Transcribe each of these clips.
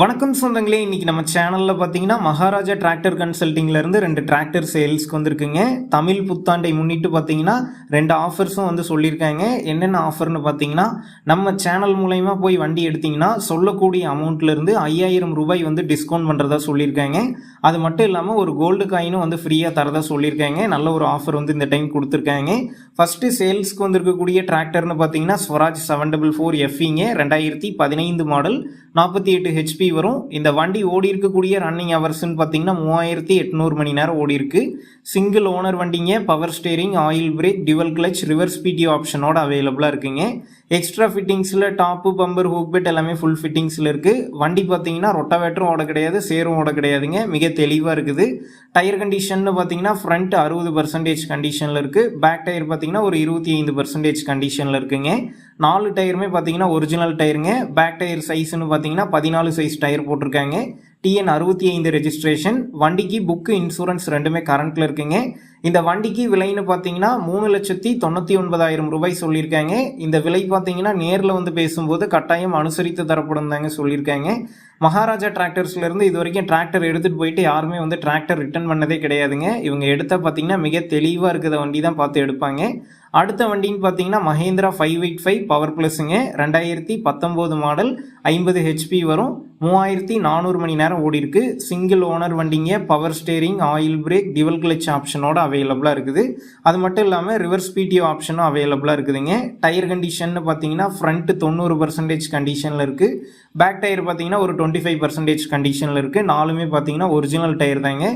வணக்கம் சொந்தங்களே இன்றைக்கி நம்ம சேனலில் பார்த்தீங்கன்னா மகாராஜா டிராக்டர் கன்சல்ட்டிங்லேருந்து ரெண்டு டிராக்டர் சேல்ஸ்க்கு வந்திருக்குங்க. தமிழ் புத்தாண்டை முன்னிட்டு பார்த்தீங்கன்னா ரெண்டு ஆஃபர்ஸும் வந்து சொல்லியிருக்காங்க. என்னென்ன ஆஃபர்னு பார்த்தீங்கன்னா நம்ம சேனல் மூலயமா போய் வண்டி எடுத்திங்கன்னா சொல்லக்கூடிய அமௌண்ட்லேருந்து ஐயாயிரம் ரூபாய் வந்து டிஸ்கவுண்ட் பண்ணுறதா சொல்லியிருக்காங்க. அது மட்டும் இல்லாமல் ஒரு கோல்டு காயினும் வந்து ஃப்ரீயாக தரதா சொல்லியிருக்காங்க. நல்ல ஒரு ஆஃபர் வந்து இந்த டைம் கொடுத்துருக்காங்க. ஃபஸ்ட்டு சேல்ஸ்க்கு வந்திருக்கக்கூடிய டிராக்டர்னு பார்த்தீங்கன்னா ஸ்வராஜ் செவன் டபுள் ஃபோர் எஃப்இங்க ரெண்டாயிரத்தி பதினைந்து மாடல் நாற்பத்தி எட்டு ஹெச்பி வரும். இந்த வண்டி ஓடி இருக்கக்கூடிய ரன்னிங் ஹவர்ஸ்னு பார்த்தீங்கன்னா மூவாயிரத்தி எட்நூறு மணி நேரம் ஓடி இருக்கு. சிங்கிள் ஓனர் வண்டிங்க power steering oil brake dual clutch reverse பிடி ஆப்ஷனோட அவைலபிளாக இருக்குங்க. எக்ஸ்ட்ரா ஃபிட்டிங்ஸில் டாப்பு பம்பர் ஹூக் பெட் எல்லாமே ஃபுல் ஃபிட்டிங்ஸில் இருக்குது வண்டி பார்த்தீங்கன்னா ரொட்டவேட்டரும் ஓட கிடையாது சேரும் ஓட கிடையாதுங்க. மிக தெளிவாக இருக்குது. டயர் கண்டிஷன் பார்த்தீங்கன்னா ஃப்ரண்ட் அறுபது பர்சன்டேஜ் கண்டிஷனில் இருக்குது பேக் டயர் பார்த்தீங்கன்னா ஒரு இருபத்தி ஐந்து பர்சன்டேஜ் கண்டிஷனில் இருக்குங்க. நாலு டயருமே பார்த்தீங்கன்னா ஒரிஜினல் டயருங்க பேக் டயர் சைஸ்னு பார்த்தீங்கன்னா பதினாலு சைஸ் டயர் போட்டிருக்காங்க. டிஎன் அறுபத்தி ஐந்து ரெஜிஸ்ட்ரேஷன் வண்டிக்கு புக்கு இன்சூரன்ஸ் ரெண்டுமே கரண்ட்டில் இருக்குங்க. இந்த வண்டிக்கு விலைன்னு பார்த்தீங்கன்னா மூணு லட்சத்தி தொண்ணூற்றி ஒன்பதாயிரம் ரூபாய் சொல்லியிருக்காங்க. இந்த விலை பார்த்தீங்கன்னா நேரில் வந்து பேசும்போது கட்டாயம் அனுசரித்து தரப்படும் தாங்க சொல்லியிருக்காங்க. மகாராஜா டிராக்டர்ஸ்லேருந்து இது வரைக்கும் டிராக்டர் எடுத்துகிட்டு போயிட்டு யாருமே வந்து டிராக்டர் ரிட்டர்ன் பண்ணதே கிடையாதுங்க. இவங்க எடுத்த பார்த்தீங்கன்னா மிக தெளிவாக இருக்கிற வண்டி தான் பார்த்து எடுப்பாங்க. அடுத்த வண்டின்னு பார்த்தீங்கன்னா Mahindra five eight five power ப்ளஸ்ஸுங்க ரெண்டாயிரத்தி பத்தொம்போது மாடல் ஐம்பது ஹெச்பி வரும். மூவாயிரத்தி நானூறு மணி நேரம் ஓடி இருக்கு சிங்கிள் ஓனர் வண்டிங்க power steering oil brake dual clutch ஆப்ஷனோட அவைலபிளாக இருக்குது. அது மட்டும் இல்லாமல் ரிவர்ஸ் பிடிஓ ஆப்ஷனும் அவைலபிளாக இருக்குதுங்க. டயர் கண்டிஷன் பார்த்தீங்கன்னா ஃப்ரண்ட்டு தொண்ணூறு பர்சன்டேஜ் கண்டிஷனில் இருக்குது பேக் டயர் பார்த்தீங்கன்னா ஒரு டுவெண்ட்டி ஃபைவ் பர்சன்டேஜ் கண்டிஷனில் இருக்குது நாலுமே பார்த்தீங்கன்னா ஒரிஜினல் டயர் தாங்க.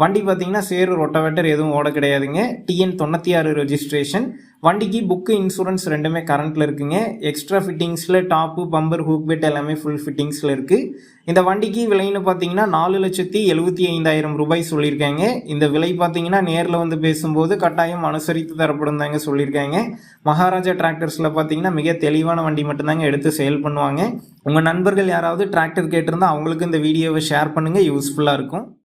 வண்டி பார்த்தீங்கன்னா சேரு ரொட்டவேட்டர் எதுவும் ஓட கிடையாதுங்க. டிஎன் தொண்ணூற்றி ஆறு ரெஜிஸ்ட்ரேஷன் வண்டிக்கு புக்கு இன்சூரன்ஸ் ரெண்டுமே கரண்ட்டில் இருக்குங்க. எக்ஸ்ட்ரா ஃபிட்டிங்ஸில் டாப்பு பம்பர் ஹூக் பெட் எல்லாமே ஃபுல் ஃபிட்டிங்ஸில் இருக்குது இந்த வண்டிக்கு விலைன்னு பார்த்தீங்கன்னா நாலு லட்சத்தி எழுபத்தி ஐந்தாயிரம் ரூபாய் சொல்லியிருக்காங்க. இந்த விலை பார்த்தீங்கன்னா நேரில் வந்து பேசும்போது கட்டாயம் அனுசரித்து தரப்படும் தாங்க சொல்லியிருக்காங்க. மகாராஜா டிராக்டர்ஸில் பார்த்தீங்கன்னா மிக தெளிவான வண்டி மட்டும்தாங்க எடுத்து சேல் பண்ணுவாங்க. உங்கள் நண்பர்கள் யாராவது டிராக்டர் கேட்டிருந்தால் அவங்களுக்கு இந்த வீடியோவை ஷேர் பண்ணுங்கள் யூஸ்ஃபுல்லாக இருக்கும்.